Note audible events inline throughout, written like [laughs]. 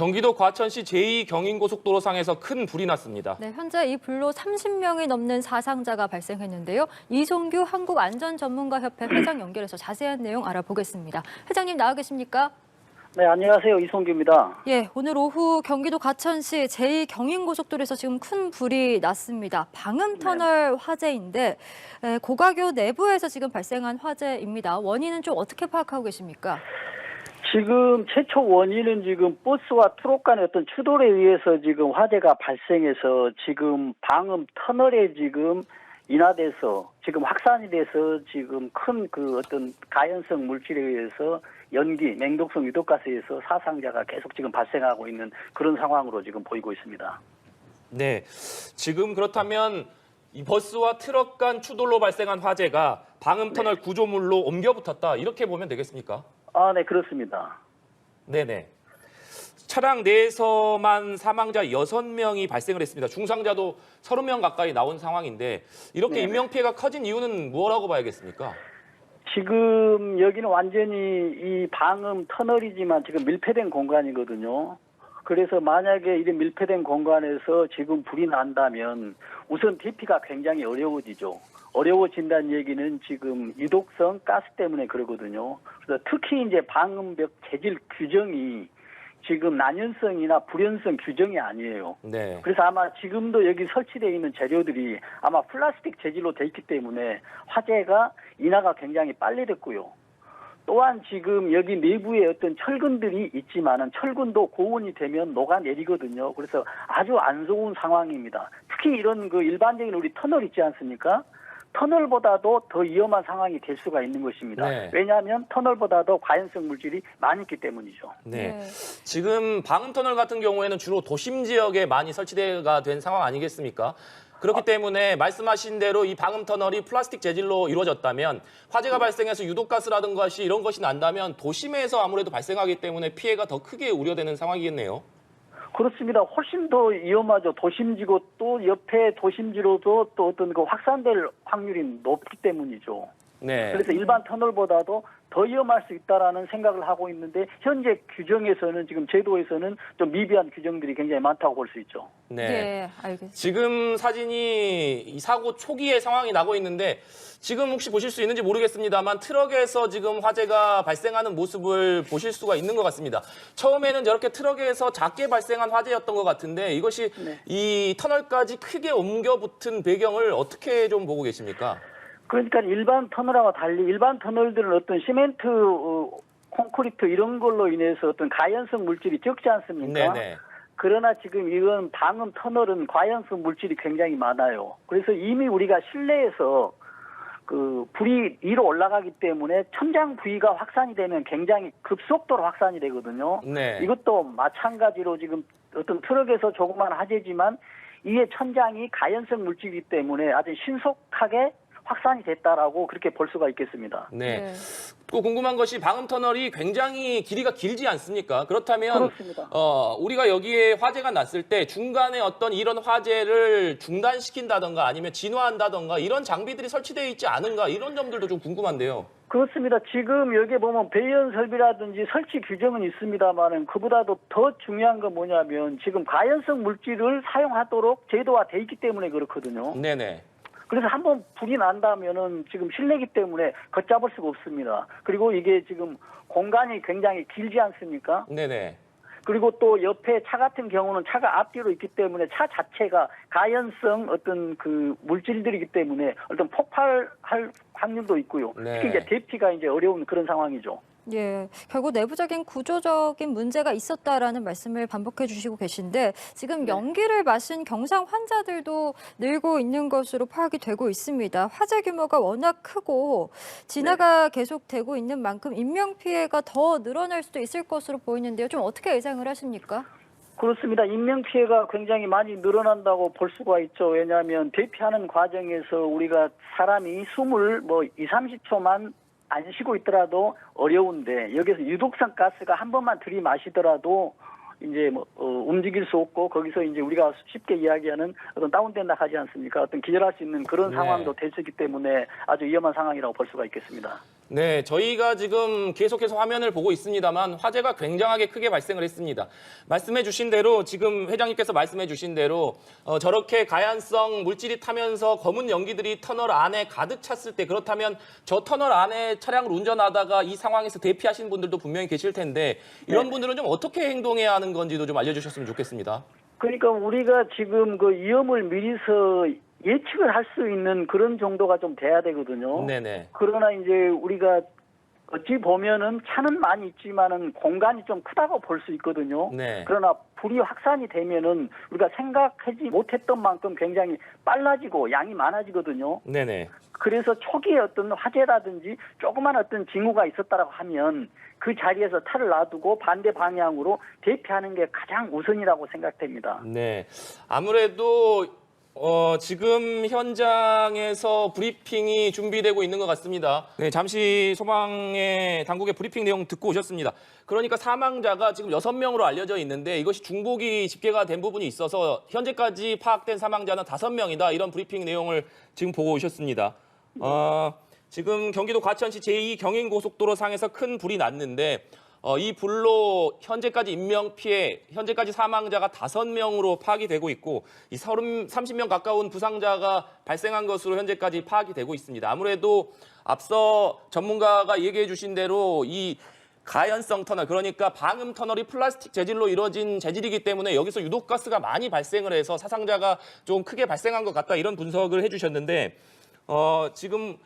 경기도 과천시 제2경인고속도로상에서 큰 불이 났습니다. 네, 현재 이 불로 30명이 넘는 사상자가 발생했는데요. 이송규 한국안전전문가협회 회장 연결해서 자세한 내용 알아보겠습니다. 회장님 나와 계십니까? 네, 안녕하세요. 이송규입니다. 예, 오늘 오후 경기도 과천시 제2경인고속도로에서 지금 큰 불이 났습니다. 방음터널 화재인데 에, 고가교 내부에서 지금 발생한 화재입니다. 원인은 좀 어떻게 파악하고 계십니까? 지금 최초 원인은 지금 버스와 트럭 간의 어떤 추돌에 의해서 지금 화재가 발생해서 지금 방음 터널에 지금 인하돼서 지금 확산이 돼서 지금 큰 그 어떤 가연성 물질에 의해서 연기, 맹독성 유독가스에서 사상자가 계속 지금 발생하고 있는 그런 상황으로 지금 보이고 있습니다. 네, 지금 그렇다면 이 버스와 트럭 간 추돌로 발생한 화재가 방음터널 구조물로 옮겨 붙었다 이렇게 보면 되겠습니까? 아, 네, 그렇습니다. 네네. 차량 내에서만 사망자 6명이 발생을 했습니다. 중상자도 30명 가까이 나온 상황인데 이렇게 네네. 인명피해가 커진 이유는 뭐라고 봐야겠습니까? 지금 여기는 완전히 이 방음 터널이지만 지금 밀폐된 공간이거든요. 그래서 만약에 이런 밀폐된 공간에서 지금 불이 난다면 우선 대피가 굉장히 어려워지죠. 어려워진다는 얘기는 지금 유독성 가스 때문에 그러거든요. 그래서 특히 이제 방음벽 재질 규정이 지금 난연성이나 불연성 규정이 아니에요. 네. 그래서 아마 지금도 여기 설치되어 있는 재료들이 아마 플라스틱 재질로 돼 있기 때문에 화재가 인하가 굉장히 빨리 됐고요. 또한 지금 여기 내부에 어떤 철근들이 있지만은 철근도 고온이 되면 녹아내리거든요. 그래서 아주 안 좋은 상황입니다. 특히 이런 그 일반적인 우리 터널 있지 않습니까? 터널보다도 더 위험한 상황이 될 수가 있는 것입니다. 네. 왜냐하면 터널보다도 과연성 물질이 많이 있기 때문이죠. 네. 지금 방음 터널 같은 경우에는 주로 도심 지역에 많이 설치가 된 상황 아니겠습니까? 그렇기 때문에 말씀하신 대로 이 방음 터널이 플라스틱 재질로 이루어졌다면 화재가 발생해서 유독가스라든 것이 이런 것이 난다면 도심에서 아무래도 발생하기 때문에 피해가 더 크게 우려되는 상황이겠네요. 그렇습니다. 훨씬 더 위험하죠. 도심지고 또 옆에 도심지로도 또 어떤 그 확산될 확률이 높기 때문이죠. 네. 그래서 일반 터널보다도 더 위험할 수 있다라는 생각을 하고 있는데 현재 규정에서는 지금 제도에서는 좀 미비한 규정들이 굉장히 많다고 볼 수 있죠. 네. 예, 알겠습니다. 지금 사진이 이 사고 초기의 상황이 나고 있는데 지금 혹시 보실 수 있는지 모르겠습니다만 트럭에서 지금 화재가 발생하는 모습을 보실 수가 있는 것 같습니다. 처음에는 저렇게 트럭에서 작게 발생한 화재였던 것 같은데 이것이 네. 이 터널까지 크게 옮겨 붙은 배경을 어떻게 좀 보고 계십니까? 그러니까 일반 터널하고 달리 일반 터널들은 어떤 시멘트, 어, 콘크리트 이런 걸로 인해서 어떤 가연성 물질이 적지 않습니까? 네네. 그러나 지금 이건 방음 터널은 과연성 물질이 굉장히 많아요. 그래서 이미 우리가 실내에서 그 불이 위로 올라가기 때문에 천장 부위가 확산이 되면 굉장히 급속도로 확산이 되거든요. 네. 이것도 마찬가지로 지금 어떤 트럭에서 조그만 화재지만 이게 천장이 가연성 물질이기 때문에 아주 신속하게 확산이 됐다라고 그렇게 볼 수가 있겠습니다. 네. 네. 또 궁금한 것이 방음 터널이 굉장히 길이가 길지 않습니까? 그렇다면 그렇습니다. 어, 우리가 여기에 화재가 났을 때 중간에 어떤 이런 화재를 중단시킨다던가 아니면 진화한다던가 이런 장비들이 설치되어 있지 않은가 이런 점들도 좀 궁금한데요. 그렇습니다. 지금 여기에 보면 배연 설비라든지 설치 규정은 있습니다만은 그보다도 더 중요한 건 뭐냐면 지금 가연성 물질을 사용하도록 제도화돼 있기 때문에 그렇거든요. 네네. 그래서 한번 불이 난다면은 지금 실내기 때문에 걷잡을 수가 없습니다. 그리고 이게 지금 공간이 굉장히 길지 않습니까? 네네. 그리고 또 옆에 차 같은 경우는 차가 앞뒤로 있기 때문에 차 자체가 가연성 어떤 그 물질들이기 때문에 어떤 폭발할 확률도 있고요. 네. 특히 이제 대피가 이제 어려운 그런 상황이죠. 예, 결국 내부적인 구조적인 문제가 있었다라는 말씀을 반복해 주시고 계신데 지금 네. 연기를 마신 경상 환자들도 늘고 있는 것으로 파악이 되고 있습니다. 화재 규모가 워낙 크고 진화가 네. 계속되고 있는 만큼 인명 피해가 더 늘어날 수도 있을 것으로 보이는데요. 좀 어떻게 예상을 하십니까? 그렇습니다. 인명 피해가 굉장히 많이 늘어난다고 볼 수가 있죠. 왜냐하면 대피하는 과정에서 우리가 사람이 숨을 뭐 2, 30초만 안 쉬고 있더라도 어려운데 여기서 유독성 가스가 한 번만 들이마시더라도 이제 뭐 어, 움직일 수 없고 거기서 이제 우리가 쉽게 이야기하는 어떤 다운된다 하지 않습니까? 어떤 기절할 수 있는 그런 네. 상황도 될수 있기 때문에 아주 위험한 상황이라고 볼 수가 있겠습니다. 네, 저희가 지금 계속해서 화면을 보고 있습니다만 화재가 굉장하게 크게 발생을 했습니다. 말씀해 주신 대로 지금 회장님께서 말씀해 주신 대로 어, 저렇게 가연성 물질이 타면서 검은 연기들이 터널 안에 가득 찼을 때 그렇다면 저 터널 안에 차량을 운전하다가 이 상황에서 대피하신 분들도 분명히 계실 텐데 이런 분들은 좀 어떻게 행동해야 하는 건지도 좀 알려주셨으면 좋겠습니다. 그러니까 우리가 지금 그 위험을 미리서 예측을 할 수 있는 그런 정도가 좀 돼야 되거든요. 네네. 그러나 이제 우리가 어찌 보면은 차는 많이 있지만은 공간이 좀 크다고 볼 수 있거든요. 네. 그러나 불이 확산이 되면은 우리가 생각하지 못했던 만큼 굉장히 빨라지고 양이 많아지거든요. 네네. 그래서 초기에 어떤 화재라든지 조그만 어떤 징후가 있었다라고 하면 그 자리에서 차를 놔두고 반대 방향으로 대피하는 게 가장 우선이라고 생각됩니다. 네. 아무래도 어, 지금 현장에서 브리핑이 준비되고 있는 것 같습니다. 네, 잠시 소방의 당국의 브리핑 내용 듣고 오셨습니다. 그러니까 사망자가 지금 여섯 명으로 알려져 있는데 이것이 중복이 집계가 된 부분이 있어서 현재까지 파악된 사망자는 다섯 명이다 이런 브리핑 내용을 지금 보고 오셨습니다. 어, 지금 경기도 과천시 제2경인고속도로 상에서 큰 불이 났는데 어, 이 불로 현재까지 인명 피해, 현재까지 사망자가 다섯 명으로 파악이 되고 있고 이 30, 30명 가까운 부상자가 발생한 것으로 현재까지 파악이 되고 있습니다. 아무래도 앞서 전문가가 얘기해 주신 대로 이 가연성 터널 그러니까 방음 터널이 플라스틱 재질로 이루어진 재질이기 때문에 여기서 유독 가스가 많이 발생을 해서 사상자가 좀 크게 발생한 것 같다 이런 분석을 해주셨는데 어, 지금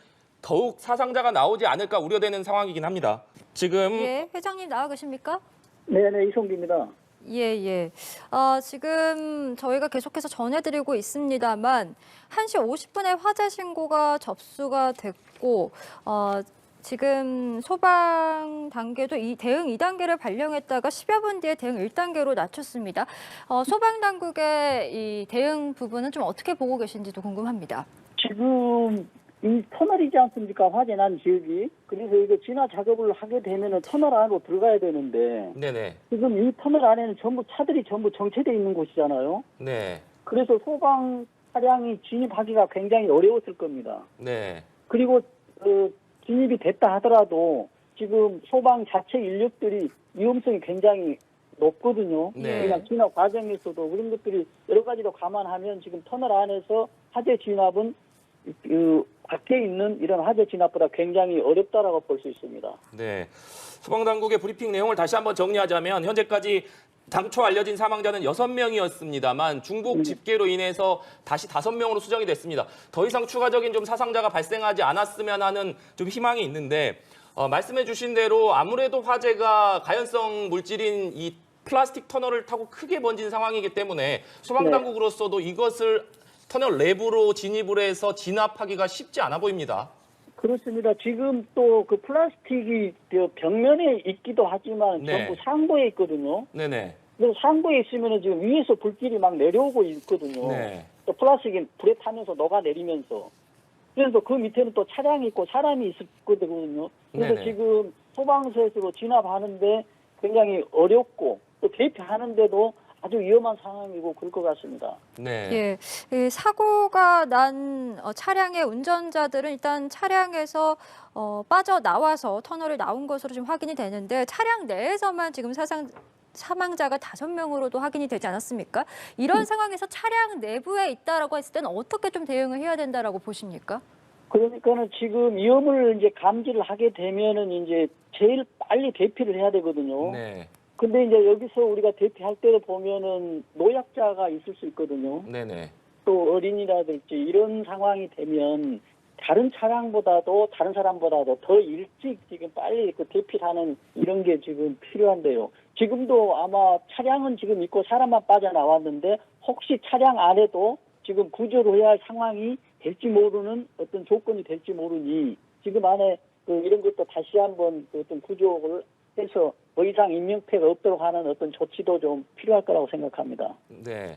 더욱 사상자가 나오지 않을까 우려되는 상황이긴 합니다. 지금 예, 회장님 나와 계십니까? 네네 이송기입니다. 예, 예. 어, 지금 저희가 계속해서 전해드리고 있습니다만 1시 50분에 화재 신고가 접수가 됐고 어, 지금 소방 단계도 이 대응 2단계를 발령했다가 10여 분 뒤에 대응 1단계로 낮췄습니다. 어, 소방 당국의 이 대응 부분은 좀 어떻게 보고 계신지도 궁금합니다. 지금 이 터널이지 않습니까 화재 난 지역이 그래서 이거 진화 작업을 하게 되면은 터널 안으로 들어가야 되는데 네네 지금 이 터널 안에는 전부 차들이 전부 정체돼 있는 곳이잖아요. 네 그래서 소방 차량이 진입하기가 굉장히 어려웠을 겁니다. 네. 그리고 어, 진입이 됐다 하더라도 지금 소방 자체 인력들이 위험성이 굉장히 높거든요. 네. 그냥 진압 과정에서도 그런 것들이 여러 가지로 감안하면 지금 터널 안에서 화재 진압은 그 밖에 있는 이런 화재 진압보다 굉장히 어렵다라고 볼 수 있습니다. 네. 소방당국의 브리핑 내용을 다시 한번 정리하자면 현재까지 당초 알려진 사망자는 여섯 명이었습니다만 중복 집계로 인해서 다시 다섯 명으로 수정이 됐습니다. 더 이상 추가적인 좀 사상자가 발생하지 않았으면 하는 좀 희망이 있는데 어, 말씀해 주신 대로 아무래도 화재가 가연성 물질인 이 플라스틱 터널을 타고 크게 번진 상황이기 때문에 소방당국으로서도 이것을 터널 내부로 진입을 해서 진압하기가 쉽지 않아 보입니다. 그렇습니다. 지금 또 그 플라스틱이 저 벽면에 있기도 하지만 네. 전부 상부에 있거든요. 네네. 그래서 상부에 있으면은 지금 위에서 불길이 막 내려오고 있거든요. 네. 또 플라스틱이 불에 타면서 녹아내리면서 그래서 그 밑에는 또 차량이 있고 사람이 있거든요. 그래서 네네. 지금 소방서에서 진압하는데 굉장히 어렵고 또 대피하는데도 아주 위험한 상황이고 그럴 것 같습니다. 네. 예, 이 사고가 난 어, 차량의 운전자들은 일단 차량에서 어, 빠져 나와서 터널을 나온 것으로 좀 확인이 되는데 차량 내에서만 지금 사상 사망자가 다섯 명으로도 확인이 되지 않았습니까? 이런 상황에서 차량 내부에 있다라고 했을 때는 어떻게 좀 대응을 해야 된다라고 보십니까? 그러니까는 지금 위험을 이제 감지를 하게 되면은 이제 제일 빨리 대피를 해야 되거든요. 네. 근데 이제 여기서 우리가 대피할 때도 보면은 노약자가 있을 수 있거든요. 네네. 또 어린이라든지 이런 상황이 되면 다른 차량보다도 다른 사람보다도 더 일찍 지금 빨리 그 대피하는 이런 게 지금 필요한데요. 지금도 아마 차량은 지금 있고 사람만 빠져나왔는데 혹시 차량 안에도 지금 구조를 해야 할 상황이 될지 모르는 어떤 조건이 될지 모르니 지금 안에 그 이런 것도 다시 한번 그 어떤 구조를 해서 더 이상 인명피해가 없도록 하는 어떤 조치도 좀 필요할 거라고 생각합니다. 네.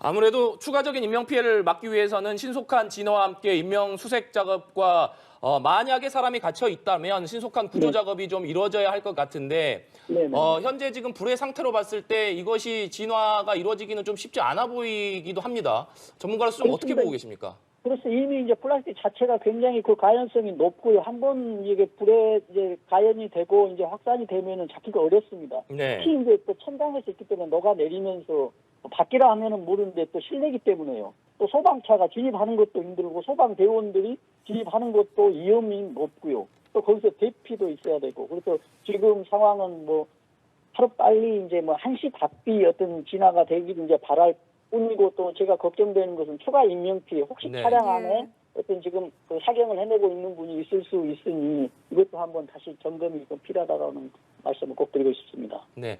아무래도 추가적인 인명 피해를 막기 위해서는 신속한 진화와 함께 인명 수색 작업과 어, 만약에 사람이 갇혀 있다면 신속한 구조 네. 작업이 좀 이루어져야 할 것 같은데 네 네. 어, 현재 지금 불의 상태로 봤을 때 이것이 진화가 이루어지기는 좀 쉽지 않아 보이기도 합니다. 전문가로서 좀 어떻게. 보고 계십니까? 그래서 이미 이제 플라스틱 자체가 굉장히 그 가연성이 높고요. 한 번 이게 불에 이제 가연이 되고 이제 확산이 되면은 잡기가 어렵습니다. 네. 특히 이제 또 천장에서 있기 때문에 녹아 내리면서 밖이라 하면은 모르는데 또 실내기 때문에요. 또 소방차가 진입하는 것도 힘들고 소방대원들이 진입하는 것도 위험이 높고요. 또 거기서 대피도 있어야 되고 그래서 지금 상황은 뭐 하루 빨리 이제 뭐 한시 답비 어떤 진화가 되기를 이제 바랄 뿐이고 또 제가 걱정되는 것은 추가 인명 피해 혹시 네. 차량 예. 안에 어떤 지금 그 사경을 해내고 있는 분이 있을 수 있으니 이것도 한번 다시 점검이 좀 필요하다라는 말씀을 꼭 드리고 싶습니다. 네,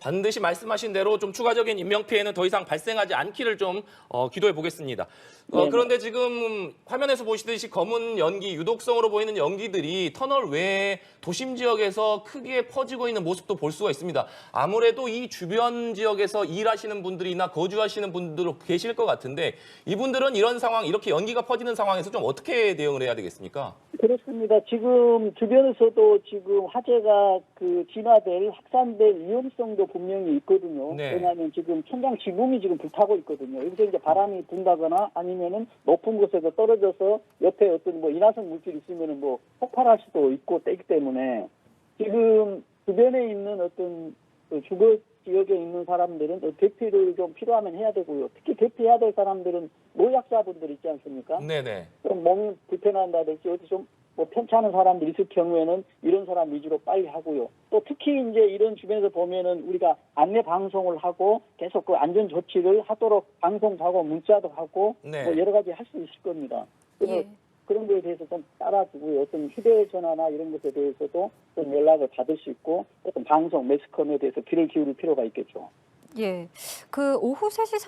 반드시 말씀하신 대로 좀 추가적인 인명 피해는 더 이상 발생하지 않기를 좀 어, 기도해 보겠습니다. 어, 네. 그런데 지금 화면에서 보시듯이 검은 연기, 유독성으로 보이는 연기들이 터널 외에 도심 지역에서 크게 퍼지고 있는 모습도 볼 수가 있습니다. 아무래도 이 주변 지역에서 일하시는 분들이나 거주하시는 분들 계실 것 같은데 이분들은 이런 상황, 이렇게 연기가 퍼지는 상황에서 좀 어떻게 대응을 해야 되겠습니까? 그렇습니다. 지금 주변에서도 지금 화재가 그 진화될 확산될 위험성도 분명히 있거든요. 네. 왜냐하면 지금 천장 지붕이 지금 불타고 있거든요. 여기서 이제 바람이 분다거나 아니면은 높은 곳에서 떨어져서 옆에 어떤 뭐 인화성 물질이 있으면은 뭐 폭발할 수도 있고 때기 때문에 지금 주변에 있는 어떤 그 주거 지역에 있는 사람들은 또 대피를 좀 필요하면 해야 되고요. 특히 대피해야 될 사람들은 노약자분들 있지 않습니까? 네네. 좀 몸이 불편한다든지 어디 좀 뭐 편찮은 사람들이 있을 경우에는 이런 사람 위주로 빨리 하고요. 또 특히 이제 이런 주변에서 보면은 우리가 안내 방송을 하고 계속 그 안전 조치를 하도록 방송도 하고 문자도 하고 네. 뭐 여러 가지 할 수 있을 겁니다. 그래서 예. 그런 거에 대해서 좀 따라주고요. 어떤 휴대전화나 이런 것에 대해서도 좀 연락을 받을 수 있고 어떤 방송, 매스컴에 대해서 귀를 기울일 필요가 있겠죠. 예. 그 오후 3시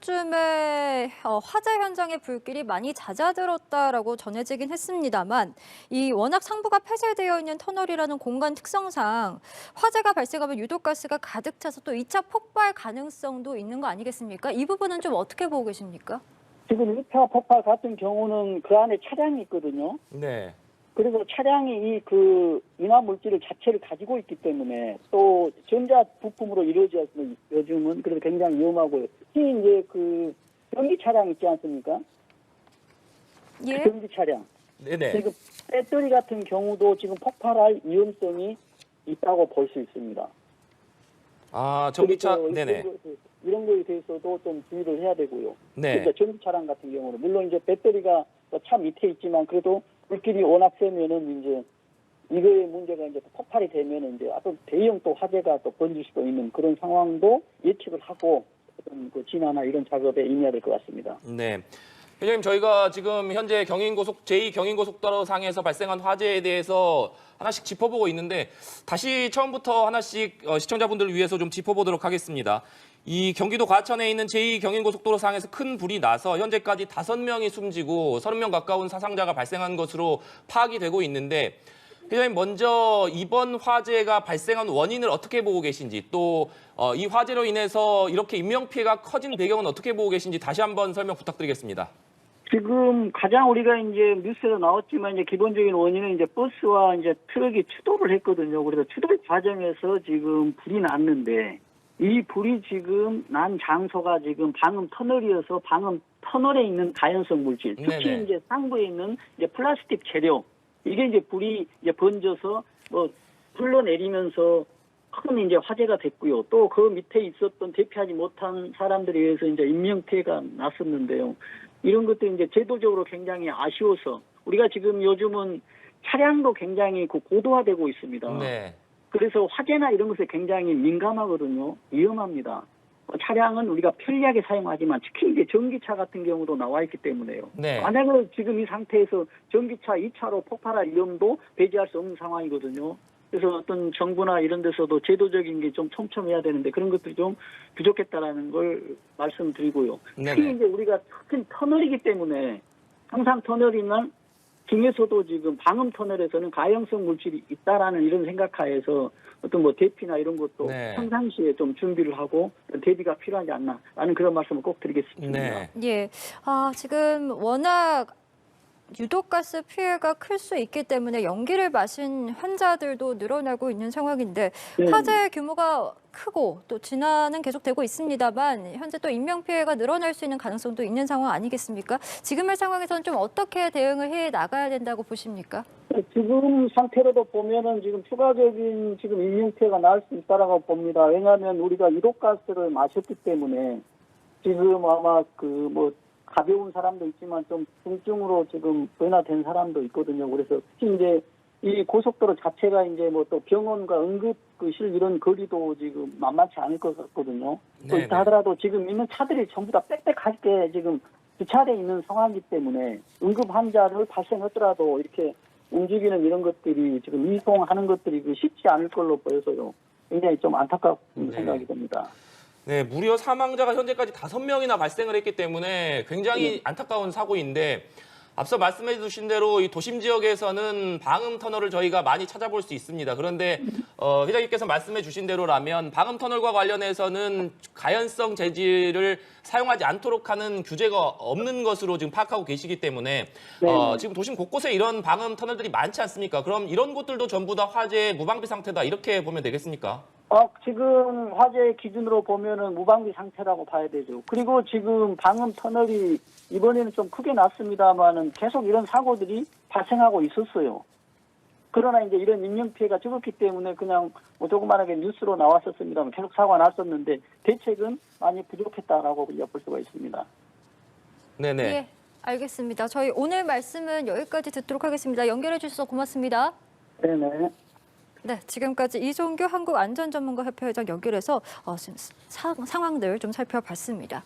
30분쯤에 어, 화재 현장의 불길이 많이 잦아들었다라고 전해지긴 했습니다만 이 워낙 상부가 폐쇄되어 있는 터널이라는 공간 특성상 화재가 발생하면 유독가스가 가득 차서 또 2차 폭발 가능성도 있는 거 아니겠습니까? 이 부분은 좀 어떻게 보고 계십니까? 지금 1차 폭발 같은 경우는 그 안에 차량이 있거든요. 네. 그래서 차량이 이 그 인화 물질을 자체를 가지고 있기 때문에 또 전자 부품으로 이루어져서 요즘은 그래서 굉장히 위험하고요. 특히 이제 그 전기 차량 있지 않습니까? 예. 전기 차량. 네네. 지금 배터리 같은 경우도 지금 폭발할 위험성이 있다고 볼 수 있습니다. 아, 전기차, 네네. 이런 거에 대해서- 대해서도 좀 주의를 해야 되고요. 네. 그러니까 전기 차량 같은 경우는 물론 이제 배터리가 또차 밑에 있지만 그래도 불길이 워낙 세면은 이제 이거의 문제가 이제 폭발이 되면은 이제 아주 대형 또 화재가 또 번질 수도 있는 그런 상황도 예측을 하고 어떤 그 진화나 이런 작업에 임해야 될 것 같습니다. 네. 회장님 저희가 지금 현재 경인고속 제2 경인고속도로 상에서 발생한 화재에 대해서 하나씩 짚어보고 있는데 다시 처음부터 하나씩 어, 시청자분들을 위해서 좀 짚어보도록 하겠습니다. 이 경기도 과천에 있는 제2 경인고속도로 상에서 큰 불이 나서 현재까지 다섯 명이 숨지고 30명 가까운 사상자가 발생한 것으로 파악이 되고 있는데 회장님 먼저 이번 화재가 발생한 원인을 어떻게 보고 계신지 또 이 화재로 인해서 이렇게 인명 피해가 커진 배경은 어떻게 보고 계신지 다시 한번 설명 부탁드리겠습니다. 지금 가장 우리가 이제 뉴스에도 나왔지만 이제 기본적인 원인은 이제 버스와 이제 트럭이 추돌을 했거든요. 그래서 추돌 과정에서 지금 불이 났는데 이 불이 지금 난 장소가 지금 방음 터널이어서 방음 터널에 있는 가연성 물질, 특히 네네. 이제 상부에 있는 이제 플라스틱 재료 이게 이제 불이 이제 번져서 뭐 흘러내리면서 큰 이제 화재가 됐고요. 또 그 밑에 있었던 대피하지 못한 사람들에 의해서 이제 인명 피해가 났었는데요. 이런 것도 이제 제도적으로 굉장히 아쉬워서 우리가 지금 요즘은 차량도 굉장히 그 고도화되고 있습니다. 네. 그래서 화재나 이런 것에 굉장히 민감하거든요. 위험합니다. 어, 차량은 우리가 편리하게 사용하지만 특히 이제 전기차 같은 경우도 나와 있기 때문에요. 네. 만약에 지금 이 상태에서 전기차 2차로 폭발할 위험도 배제할 수 없는 상황이거든요. 그래서 어떤 정부나 이런 데서도 제도적인 게 좀 촘촘해야 되는데 그런 것들이 좀 부족했다라는 걸 말씀드리고요. 네네. 특히 이제 우리가 큰 터널이기 때문에 항상 터널이나 중에서도 지금 방음 터널에서는 가연성 물질이 있다라는 이런 생각하에서 어떤 뭐 대피나 이런 것도 네. 평상시에 좀 준비를 하고 대비가 필요하지 않나라는 그런 말씀을 꼭 드리겠습니다. 네. 예. 아, 지금 워낙 유독가스 피해가 클 수 있기 때문에 연기를 마신 환자들도 늘어나고 있는 상황인데 네. 화재 규모가 크고 또 진화는 계속되고 있습니다만 현재 또 인명 피해가 늘어날 수 있는 가능성도 있는 상황 아니겠습니까? 지금의 상황에서는 좀 어떻게 대응을 해 나가야 된다고 보십니까? 지금 상태로도 보면은 지금 추가적인 지금 인명 피해가 날수 있다라고 봅니다. 왜냐하면 우리가 유독가스를 마셨기 때문에 지금 아마 그뭐 가벼운 사람도 있지만 좀 중증으로 지금 변화된 사람도 있거든요. 그래서 특히 이제 이 고속도로 자체가 이제 뭐 또 병원과 응급실 이런 거리도 지금 만만치 않을 것 같거든요. 또. 있다 하더라도 지금 있는 차들이 전부 다 빽빽하게 지금 주차돼 있는 상황이기 때문에 응급 환자를 발생하더라도 이렇게 움직이는 이런 것들이 지금 이송하는 것들이 그 쉽지 않을 걸로 보여서요. 굉장히 좀 안타깝은 네. 생각이 듭니다. 네, 무려 사망자가 현재까지 다섯 명이나 발생을 했기 때문에 굉장히 안타까운 사고인데 앞서 말씀해 주신 대로 이 도심 지역에서는 방음 터널을 저희가 많이 찾아볼 수 있습니다. 그런데 [laughs] 어, 회장님께서 말씀해 주신 대로라면 방음 터널과 관련해서는 가연성 재질을 사용하지 않도록 하는 규제가 없는 것으로 지금 파악하고 계시기 때문에 네. 어, 지금 도심 곳곳에 이런 방음 터널들이 많지 않습니까? 그럼 이런 곳들도 전부 다 화재 무방비 상태다 이렇게 보면 되겠습니까? 어, 지금 화재 기준으로 보면은 무방비 상태라고 봐야 되죠. 그리고 지금 방음 터널이 이번에는 좀 크게 났습니다만은 계속 이런 사고들이 발생하고 있었어요. 그러나 이제 이런 인명 피해가 적었기 때문에 그냥 뭐 조그만하게 뉴스로 나왔었습니다만 계속 사고가 났었는데 대책은 많이 부족했다라고 볼 수가 있습니다. 네네. 예, 알겠습니다. 저희 오늘 말씀은 여기까지 듣도록 하겠습니다. 연결해 주셔서 고맙습니다. 네네. 네, 지금까지 이종규 한국안전전문가협회 회장 연결해서 어, 사- 상황들 좀 살펴봤습니다.